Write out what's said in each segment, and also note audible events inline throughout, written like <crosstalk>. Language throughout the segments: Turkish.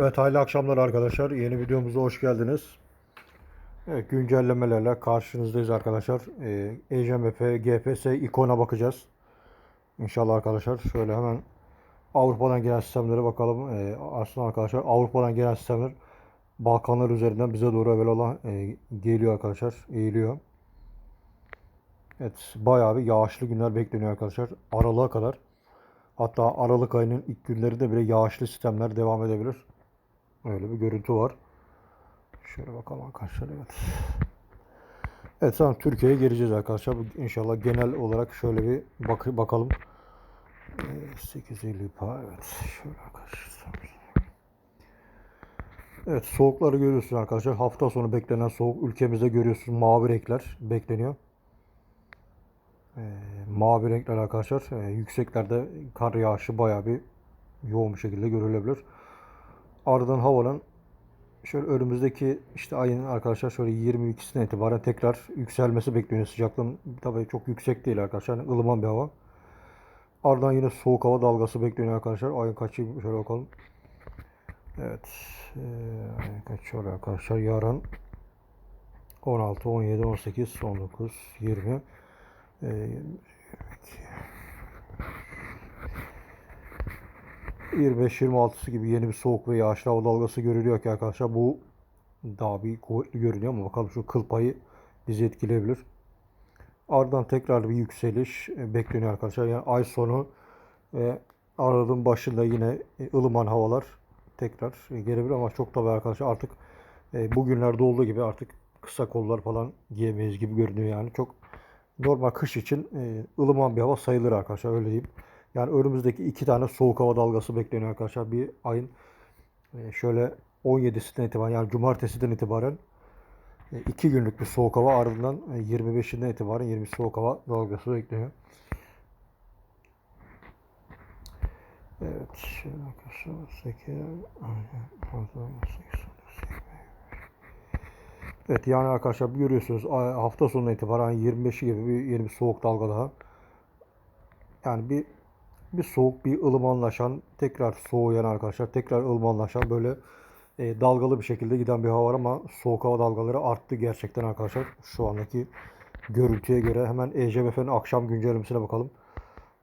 Evet hayırlı akşamlar arkadaşlar. Yeni videomuza hoş geldiniz. Evet güncellemelerle karşınızdayız arkadaşlar. Ee, GPS ikona bakacağız. İnşallah arkadaşlar. Şöyle hemen Avrupa'dan gelen sistemlere bakalım. Ee, aslında arkadaşlar Avrupa'dan gelen sistemler Balkanlar üzerinden bize doğru evvel olan e, geliyor arkadaşlar. Eğiliyor. Evet bayağı bir yağışlı günler bekleniyor arkadaşlar. Aralığa kadar. Hatta Aralık ayının ilk günlerinde bile yağışlı sistemler devam edebilir. Öyle bir görüntü var. Şöyle bakalım arkadaşlar evet. Evet sonra Türkiye'ye geleceğiz arkadaşlar. İnşallah genel olarak şöyle bir bak bakalım. Ee, 850 pa evet. Şöyle arkadaşlar. Evet soğukları görüyorsunuz arkadaşlar. Hafta sonu beklenen soğuk ülkemizde görüyorsunuz mavi renkler bekleniyor. Ee, mavi renkler arkadaşlar. Ee, yükseklerde kar yağışı bayağı bir yoğun bir şekilde görülebilir. Ardından havanın şöyle önümüzdeki işte ayın arkadaşlar şöyle 22'sinden itibaren tekrar yükselmesi bekleniyor. Sıcaklığın tabii çok yüksek değil arkadaşlar. Yani ılıman bir hava. Ardından yine soğuk hava dalgası bekleniyor arkadaşlar. Ayın kaçı şöyle bakalım. Evet. Ee, ayın arkadaşlar. Yarın 16, 17, 18, 19, 20, ee, 25-26'sı gibi yeni bir soğuk ve yağışlı hava dalgası görülüyor ki arkadaşlar bu daha bir kuvvetli görünüyor ama bakalım şu kıl payı bizi etkileyebilir. Ardından tekrar bir yükseliş e, bekleniyor arkadaşlar. Yani ay sonu ve Aralık'ın başında yine e, ılıman havalar tekrar e, gelebilir ama çok tabii arkadaşlar artık bugünlerde olduğu gibi artık kısa kollar falan giyemeyiz gibi görünüyor yani. Çok normal kış için ılıman bir hava sayılır arkadaşlar öyle diyeyim. Yani önümüzdeki iki tane soğuk hava dalgası bekleniyor arkadaşlar. Bir ayın e, şöyle 17'sinden itibaren yani cumartesiden itibaren e, iki günlük bir soğuk hava ardından 25'inden itibaren 20 soğuk hava dalgası bekleniyor. Evet. Şöyle arkadaşlar. 8, Evet yani arkadaşlar görüyorsunuz hafta sonuna itibaren 25'i gibi bir yeni bir soğuk dalga daha. Yani bir bir soğuk bir ılımanlaşan tekrar soğuyan arkadaşlar tekrar ılımanlaşan böyle e, dalgalı bir şekilde giden bir hava var ama soğuk hava dalgaları arttı gerçekten arkadaşlar. Şu andaki görüntüye göre hemen ECBF'nin akşam güncellemesine bakalım.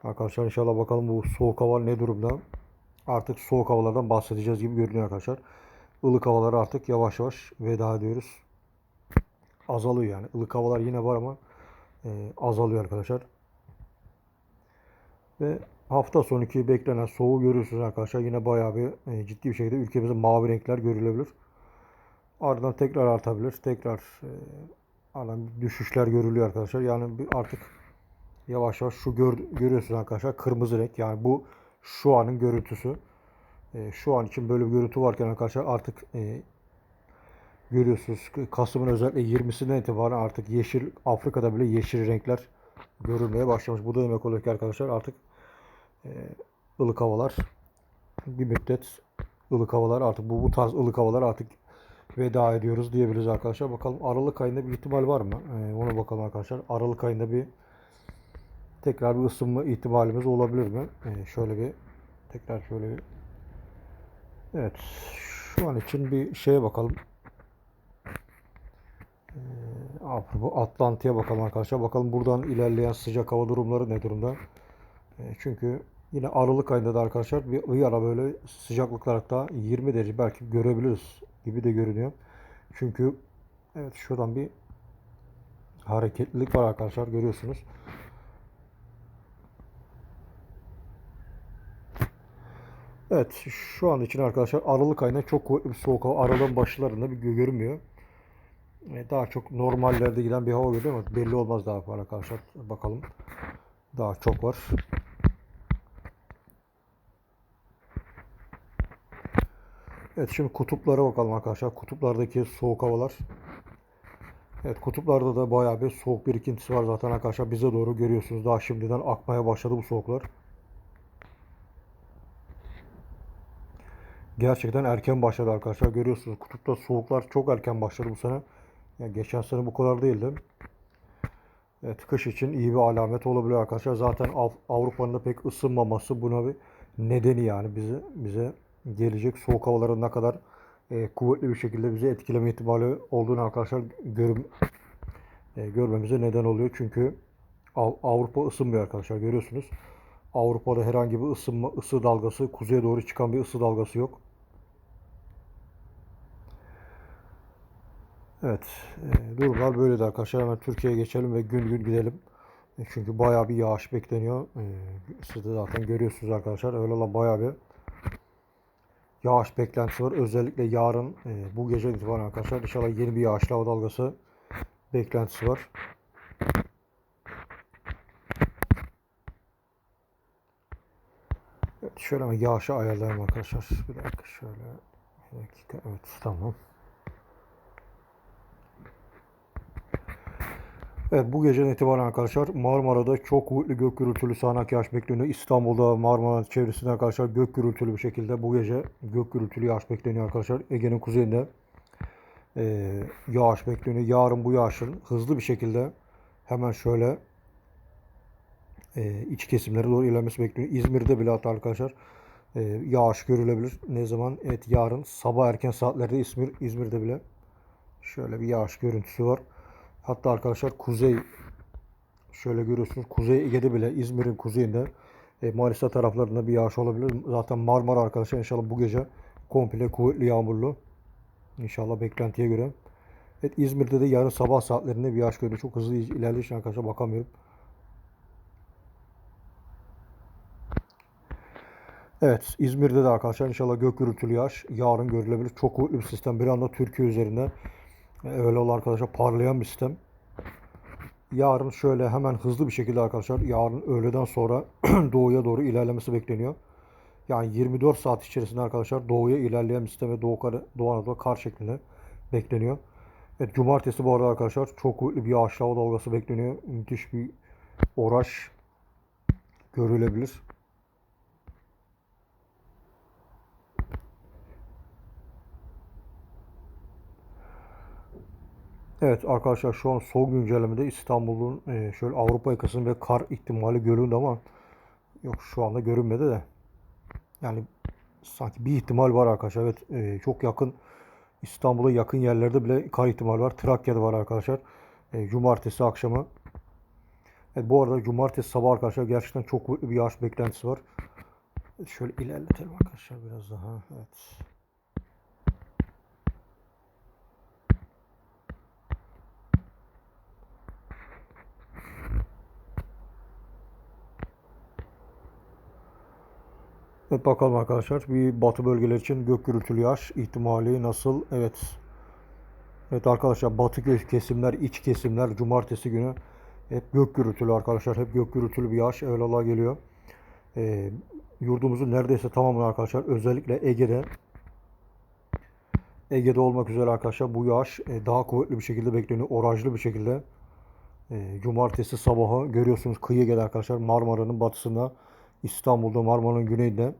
Arkadaşlar inşallah bakalım bu soğuk hava ne durumda? Artık soğuk havalardan bahsedeceğiz gibi görünüyor arkadaşlar. Ilık havaları artık yavaş yavaş veda ediyoruz. Azalıyor yani. Ilık havalar yine var ama e, azalıyor arkadaşlar. Ve hafta sonraki beklenen soğuğu görüyorsunuz arkadaşlar. Yine bayağı bir e, ciddi bir şekilde ülkemizde mavi renkler görülebilir. Ardından tekrar artabilir. Tekrar e, düşüşler görülüyor arkadaşlar. Yani artık yavaş yavaş şu gör, görüyorsunuz arkadaşlar kırmızı renk. Yani bu şu anın görüntüsü. E, şu an için böyle bir görüntü varken arkadaşlar artık e, görüyorsunuz Kasım'ın özellikle 20'sinden itibaren artık yeşil Afrika'da bile yeşil renkler görülmeye başlamış. Bu da demek oluyor ki arkadaşlar artık e, ılık havalar bir müddet ılık havalar artık bu, bu tarz ılık havalar artık veda ediyoruz diyebiliriz arkadaşlar. Bakalım Aralık ayında bir ihtimal var mı? Ee, ona bakalım arkadaşlar. Aralık ayında bir tekrar bir ısınma ihtimalimiz olabilir mi? Ee, şöyle bir tekrar şöyle bir Evet. Şu an için bir şeye bakalım. Ee, Atlantik'e bakalım arkadaşlar. Bakalım buradan ilerleyen sıcak hava durumları ne durumda? E, çünkü yine Aralık ayında da arkadaşlar bir, bir ara böyle sıcaklıklar hatta 20 derece belki görebiliriz gibi de görünüyor. Çünkü evet şuradan bir hareketlilik var arkadaşlar görüyorsunuz. Evet şu an için arkadaşlar Aralık ayında çok kuvvetli bir soğuk hava Aralığın başlarında bir görünmüyor. E, daha çok normallerde giden bir hava görüyor ama belli olmaz daha var arkadaşlar. Bakalım. Daha çok var. Evet şimdi kutuplara bakalım arkadaşlar. Kutuplardaki soğuk havalar. Evet kutuplarda da bayağı bir soğuk birikintisi var zaten arkadaşlar. Bize doğru görüyorsunuz. Daha şimdiden akmaya başladı bu soğuklar. Gerçekten erken başladı arkadaşlar. Görüyorsunuz kutupta soğuklar çok erken başladı bu sene. Yani geçen sene bu kadar değildi. Evet kış için iyi bir alamet olabilir arkadaşlar. Zaten Avrupa'nın da pek ısınmaması buna bir nedeni yani bize bize gelecek soğuk havaların ne kadar e, kuvvetli bir şekilde bizi etkileme ihtimali olduğunu arkadaşlar görüm, e, görmemize neden oluyor. Çünkü Av- Avrupa ısınmıyor arkadaşlar görüyorsunuz. Avrupa'da herhangi bir ısınma, ısı dalgası, kuzeye doğru çıkan bir ısı dalgası yok. Evet, e, durumlar böyle de arkadaşlar. Hemen Türkiye'ye geçelim ve gün gün gidelim. E, çünkü bayağı bir yağış bekleniyor. E, siz de zaten görüyorsunuz arkadaşlar. Öyle olan bayağı bir yağış beklentisi var. Özellikle yarın e, bu gece itibaren arkadaşlar inşallah yeni bir yağışlı hava dalgası beklentisi var. Evet, şöyle hemen yağışı ayarlayalım arkadaşlar. Bir dakika şöyle. Bir dakika. Evet tamam. Evet bu geceden itibaren arkadaşlar Marmara'da çok kuvvetli gök gürültülü sağanak yağış bekleniyor. İstanbul'da Marmara çevresinde arkadaşlar gök gürültülü bir şekilde bu gece gök gürültülü yağış bekleniyor arkadaşlar. Ege'nin kuzeyinde e, yağış bekleniyor. Yarın bu yağışın hızlı bir şekilde hemen şöyle e, iç kesimlere doğru ilerlemesi bekleniyor. İzmir'de bile hatta arkadaşlar e, yağış görülebilir. Ne zaman? Evet yarın sabah erken saatlerde İzmir İzmir'de bile şöyle bir yağış görüntüsü var. Hatta arkadaşlar kuzey şöyle görüyorsunuz Kuzey Ege'de bile İzmir'in kuzeyinde e, Manisa taraflarında bir yağış olabilir. Zaten Marmara arkadaşlar inşallah bu gece komple kuvvetli yağmurlu. İnşallah beklentiye göre. Evet İzmir'de de yarın sabah saatlerinde bir yağış görüyor. Çok hızlı ilerlediği için arkadaşlar bakamıyorum. Evet İzmir'de de arkadaşlar inşallah gök gürültülü yağış yarın görülebilir. Çok kuvvetli bir sistem. Bir anda Türkiye üzerinde e, olan arkadaşlar parlayan bir sistem. Yarın şöyle hemen hızlı bir şekilde arkadaşlar yarın öğleden sonra <clears throat> doğuya doğru ilerlemesi bekleniyor. Yani 24 saat içerisinde arkadaşlar doğuya ilerleyen bir sistem ve Doğu, Doğu Anadolu kar şeklinde bekleniyor. Evet cumartesi bu arada arkadaşlar çok kuvvetli bir hava dalgası bekleniyor. Müthiş bir oraş görülebilir. Evet arkadaşlar şu an son güncellemede İstanbul'un e, şöyle Avrupa yakasının ve kar ihtimali göründü ama yok şu anda görünmedi de. Yani sanki bir ihtimal var arkadaşlar. Evet e, çok yakın İstanbul'a yakın yerlerde bile kar ihtimali var. Trakya'da var arkadaşlar. E, cumartesi akşamı. Evet, bu arada cumartesi sabah arkadaşlar gerçekten çok bir yağış beklentisi var. Şöyle ilerletelim arkadaşlar biraz daha. Evet. Evet bakalım arkadaşlar. Bir batı bölgeler için gök gürültülü yağış ihtimali nasıl? Evet. Evet arkadaşlar batı kö- kesimler, iç kesimler cumartesi günü hep gök gürültülü arkadaşlar. Hep gök gürültülü bir yağış evvelallah geliyor. Ee, yurdumuzun neredeyse tamamını arkadaşlar özellikle Ege'de Ege'de olmak üzere arkadaşlar bu yağış e, daha kuvvetli bir şekilde bekleniyor. Orajlı bir şekilde. E, cumartesi sabahı görüyorsunuz kıyı Ege'de arkadaşlar Marmara'nın batısında İstanbul'da Marmara'nın güneyinde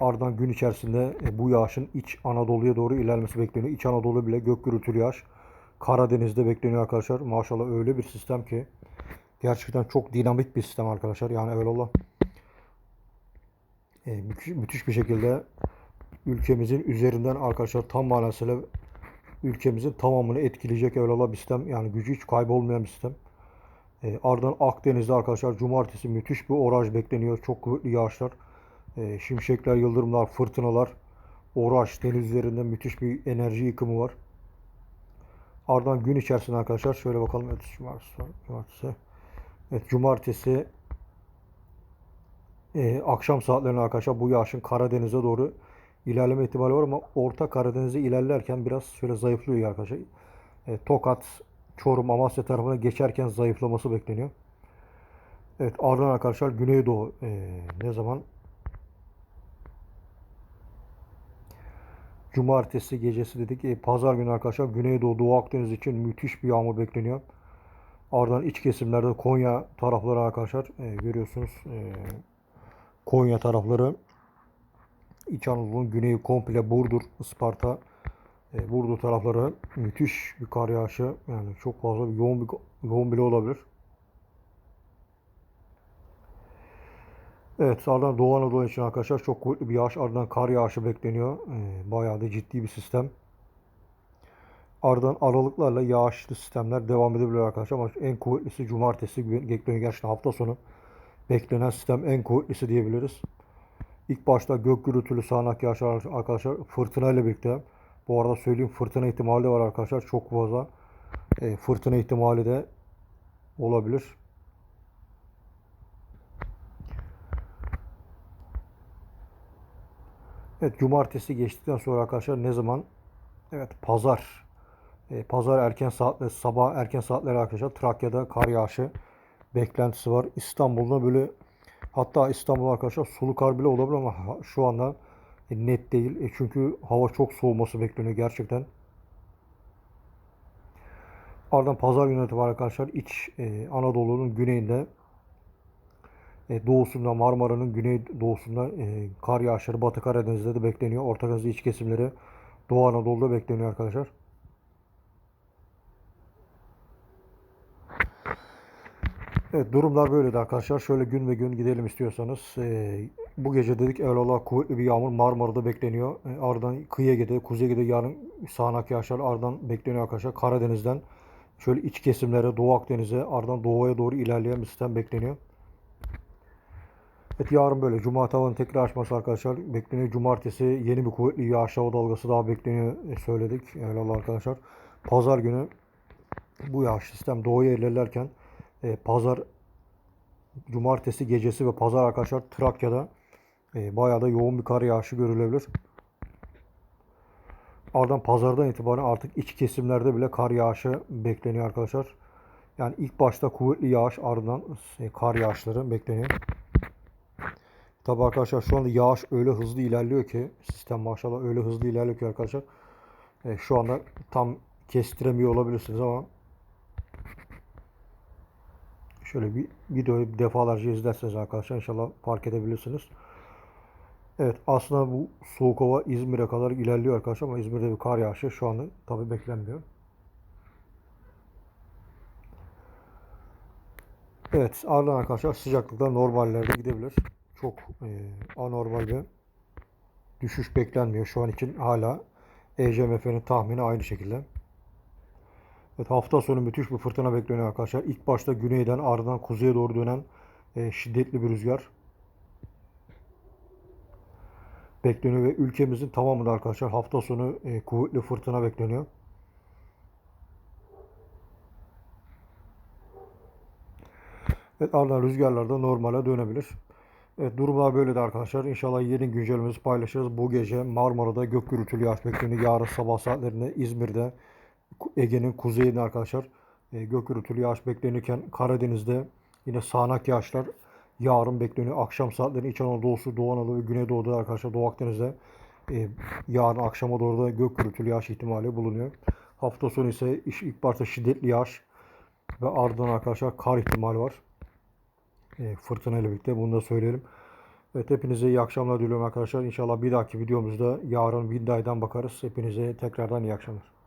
ardından gün içerisinde e, bu yağışın iç Anadolu'ya doğru ilerlemesi bekleniyor. İç Anadolu bile gök gürültülü yağış Karadeniz'de bekleniyor arkadaşlar. Maşallah öyle bir sistem ki gerçekten çok dinamik bir sistem arkadaşlar. Yani evvelallah e, müthiş, bir şekilde ülkemizin üzerinden arkadaşlar tam manasıyla ülkemizin tamamını etkileyecek evvelallah bir sistem. Yani gücü hiç kaybolmayan bir sistem. E, ardından Akdeniz'de arkadaşlar cumartesi müthiş bir oraj bekleniyor. Çok kuvvetli yağışlar. E, şimşekler, yıldırımlar, fırtınalar. Oraj deniz üzerinde müthiş bir enerji yıkımı var. Ardından gün içerisinde arkadaşlar şöyle bakalım. Evet, cumartesi. cumartesi. Evet, cumartesi e, akşam saatlerinde arkadaşlar bu yağışın Karadeniz'e doğru ilerleme ihtimali var ama Orta Karadeniz'e ilerlerken biraz şöyle zayıflıyor arkadaşlar. E, Tokat, Çorum, Amasya tarafına geçerken zayıflaması bekleniyor. Evet ardından arkadaşlar Güneydoğu e, ne zaman? Cumartesi gecesi dedik. E, Pazar günü arkadaşlar Güneydoğu, Doğu Akdeniz için müthiş bir yağmur bekleniyor. Ardından iç kesimlerde Konya tarafları arkadaşlar e, görüyorsunuz. E, Konya tarafları İç Anadolu'nun güneyi komple Burdur, Isparta, e, Burdur tarafları müthiş bir kar yağışı. Yani çok fazla bir yoğun bir yoğun bile olabilir. Evet, ardından Doğu Anadolu için arkadaşlar çok kuvvetli bir yağış. Ardından kar yağışı bekleniyor. Ee, bayağı da ciddi bir sistem. Ardından aralıklarla yağışlı sistemler devam edebilir arkadaşlar. Ama en kuvvetlisi cumartesi bekleniyor. Gerçekten hafta sonu beklenen sistem en kuvvetlisi diyebiliriz. İlk başta gök gürültülü sağanak yağışlar arkadaşlar fırtına ile birlikte. Bu arada söyleyeyim fırtına ihtimali de var arkadaşlar. Çok fazla e, fırtına ihtimali de olabilir. Evet cumartesi geçtikten sonra arkadaşlar ne zaman? Evet pazar. E, pazar erken saatler, sabah erken saatleri arkadaşlar Trakya'da kar yağışı beklentisi var. İstanbul'da böyle hatta İstanbul arkadaşlar sulu kar bile olabilir ama şu anda net değil. E, çünkü hava çok soğuması bekleniyor gerçekten. Ardından pazar günü var arkadaşlar iç e, Anadolu'nun güneyinde e, doğusunda Marmara'nın güney doğusunda e, kar yağışları Batı Karadeniz'de de bekleniyor. Orta Karadeniz iç kesimleri Doğu Anadolu'da bekleniyor arkadaşlar. Evet durumlar böyleydi arkadaşlar. Şöyle gün ve gün gidelim istiyorsanız. E, bu gece dedik evvelallah kuvvetli bir yağmur Marmara'da bekleniyor. E, ardından kıyı Ege'de, Kuzey Ege'de yarın sağanak yağışlar ardından bekleniyor arkadaşlar. Karadeniz'den şöyle iç kesimlere Doğu Akdeniz'e ardından doğuya doğru ilerleyen bir sistem bekleniyor. Evet yarın böyle Cuma tavanın tekrar açması arkadaşlar bekleniyor. Cumartesi yeni bir kuvvetli yağış hava dalgası daha bekleniyor e, söyledik. Eyvallah arkadaşlar. Pazar günü bu yağış sistem doğuya ilerlerken e, pazar cumartesi gecesi ve pazar arkadaşlar Trakya'da e, bayağı da yoğun bir kar yağışı görülebilir. Ardından pazardan itibaren artık iç kesimlerde bile kar yağışı bekleniyor arkadaşlar. Yani ilk başta kuvvetli yağış ardından e, kar yağışları bekleniyor. Tabi arkadaşlar şu anda yağış öyle hızlı ilerliyor ki sistem maşallah öyle hızlı ilerliyor ki arkadaşlar e, şu anda tam kestiremiyor olabilirsiniz ama şöyle bir videoyu defalarca izlerseniz arkadaşlar inşallah fark edebilirsiniz. Evet aslında bu soğuk hava İzmir'e kadar ilerliyor arkadaşlar ama İzmir'de bir kar yağışı şu anda tabi beklenmiyor. Evet ardından arkadaşlar sıcaklıklar normallerde gidebilir. Çok e, anormal bir düşüş beklenmiyor. Şu an için hala ECMF'nin tahmini aynı şekilde. Evet, hafta sonu müthiş bir fırtına bekleniyor arkadaşlar. İlk başta güneyden ardından kuzeye doğru dönen e, şiddetli bir rüzgar bekleniyor ve ülkemizin tamamında arkadaşlar hafta sonu e, kuvvetli fırtına bekleniyor. Evet, ardından rüzgarlar da normale dönebilir. Evet, durumlar böyle de arkadaşlar. İnşallah yeni güncellememizi paylaşırız. Bu gece Marmara'da gök gürültülü yağış bekleniyor. Yarın sabah saatlerinde İzmir'de Ege'nin kuzeyinde arkadaşlar e, gök gürültülü yağış beklenirken Karadeniz'de yine sağanak yağışlar yarın bekleniyor. Akşam saatlerinde İç Anadolu Doğusu, Doğu Anadolu ve Güneydoğu'da arkadaşlar Doğu Akdeniz'de e, yarın akşama doğru da gök gürültülü yağış ihtimali bulunuyor. Hafta sonu ise iş- ilk başta şiddetli yağış ve ardından arkadaşlar kar ihtimali var. E, fırtına ile birlikte bunu da söyleyelim. Evet hepinize iyi akşamlar diliyorum arkadaşlar. İnşallah bir dahaki videomuzda yarın Vinday'dan bakarız. Hepinize tekrardan iyi akşamlar.